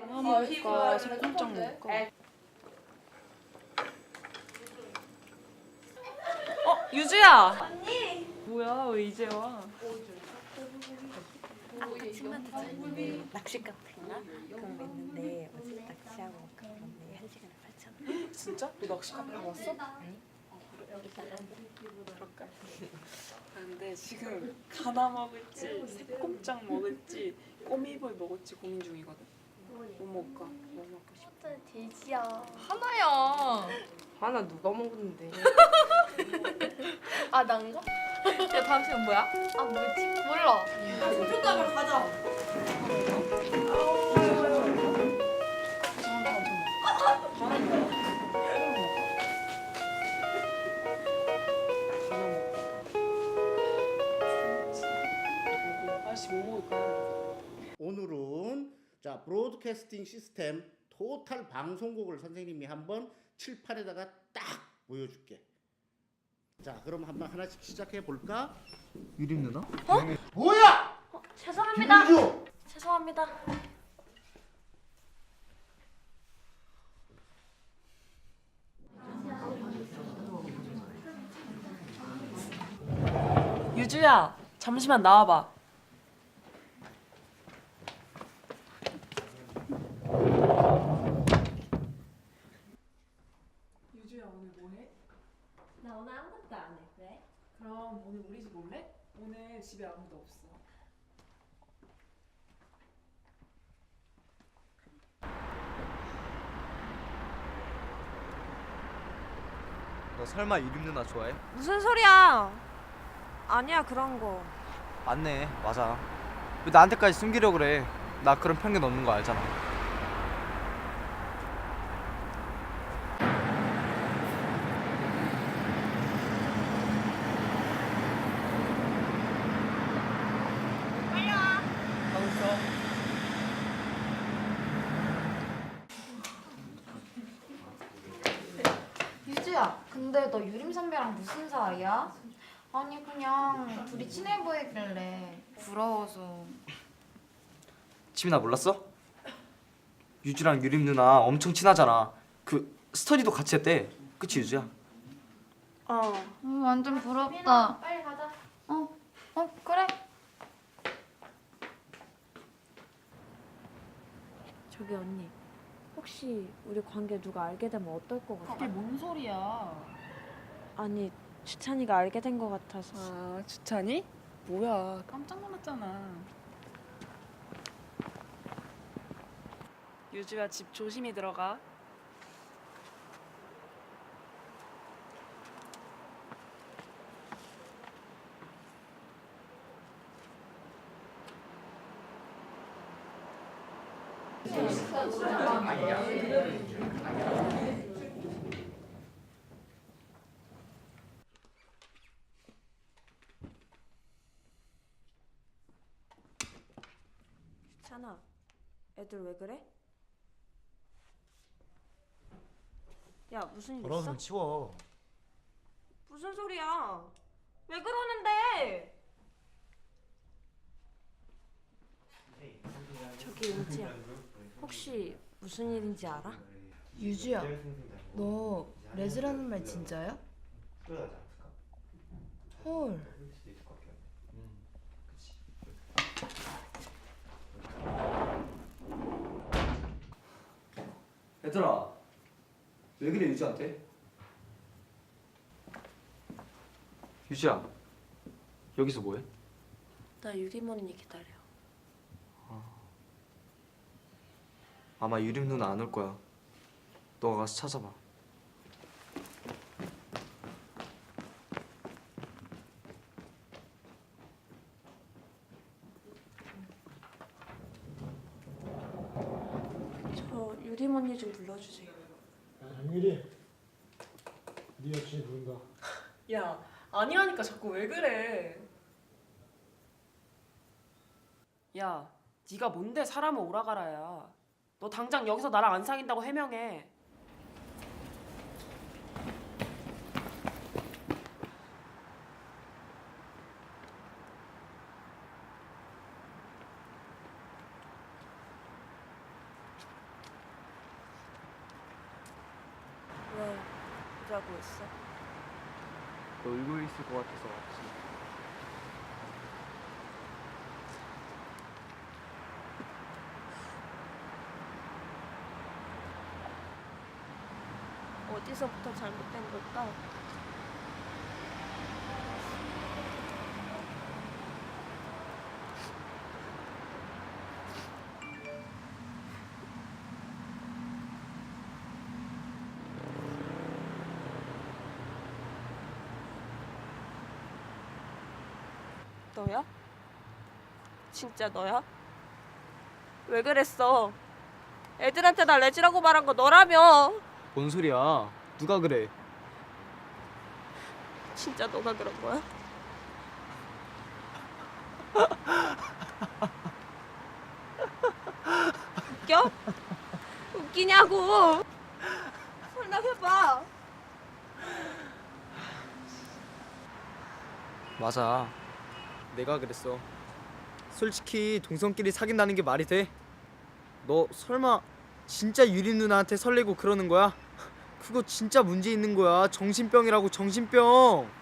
하나 먹을까? 삼겹장 먹을까? 어 유주야. 언니. 뭐야 왜 이제 와? 친구한테 낚시 카페인가 그런 거 있는데 어제 낚시하고 그런데 한 시간에 8천 원. 진짜? 너 낚시 카페 가봤어? 그럴까? 아, 근데 지금 가나 먹을지 새콤장 먹을지 꼬미볼 먹을지 고민 중이거든. 뭐 먹을까? 뭐 먹고 싶어? 돼지야. 하나야. 하나 누가 먹는데? 아 난가? 야 다음 시간 뭐야? 아 뭐지? 몰라. 아저씨 브로드캐스팅 시스템 토탈 방송국을 선생님이 한번 칠판에다가 딱 보여줄게. 자 그럼 한번 하나씩 시작해 볼까? 유림 누나? 뭐야? 죄송합니다. 김유주! 죄송합니다. 유주야 잠시만 나와봐. 유주야 오늘 뭐해? 나 오늘 아무것도 안 해. 왜? 그럼 오늘 우리 집 올래? 오늘 집에 아무도 없어. 너 설마 유림 누나 좋아해? 무슨 소리야? 아니야 그런 거. 맞네 맞아 왜 나한테까지 숨기려고 그래 나 그런 편견 없는 거 알잖아 유주야, 근데 너 유림 선배랑 무슨 사이야? 아니 그냥 둘이 친해 보이길래 부러워서 지민아 몰랐어? 유주랑 유림 누나 엄청 친하잖아 그 스터디도 같이 했대 그치 유주야? 어. 음, 완전 부럽다. 빨리 가자. 어, 어 그래. 저기 언니. 혹시 우리 관계 누가 알게 되면 어떨 것 같아? 그게 뭔 소리야? 아니 주찬이가 알게 된 것 같아서. 아 주찬이? 뭐야 깜짝 놀랐잖아. 유주야 집 조심히 들어가. 찬아, 애들 왜 그래? 야 무슨 일 있어? 치워 무슨 소리야? 왜 그러는데? 저기 은지야, 혹시 무슨 일인지 알아? 유주야, 너 레즈라는 말 진짜야? 헐. 얘들아 왜 그래 유주한테? 유주야 여기서 뭐해? 나 유림 언니 기다려. 아마 유림 누나 안 올 거야 너가 가서 찾아봐 저 유림 언니 좀 불러주세요. 야, 장유리, 네 여친이 부른다. 야 아니라니까 자꾸 왜 그래? 야 네가 뭔데 사람을 오라가라야. 너 당장 여기서 나랑 안 사귄다고 해명해. 왜 했어? 너 울고 있을 것 같아서 왔지. 어디서부터 잘못된 걸까? 너야? 진짜 너야? 왜 그랬어? 애들한테 나 레지라고 말한 거 너라며. 뭔 소리야? 누가 그래? 진짜 너가 그런 거야? 웃겨? 웃기냐고! 설명해봐! 맞아. 내가 그랬어. 솔직히 동성끼리 사귄다는 게 말이 돼? 너 설마 진짜 유림 누나한테 설레고 그러는 거야? 그거 진짜 문제 있는 거야. 정신병이라고 정신병.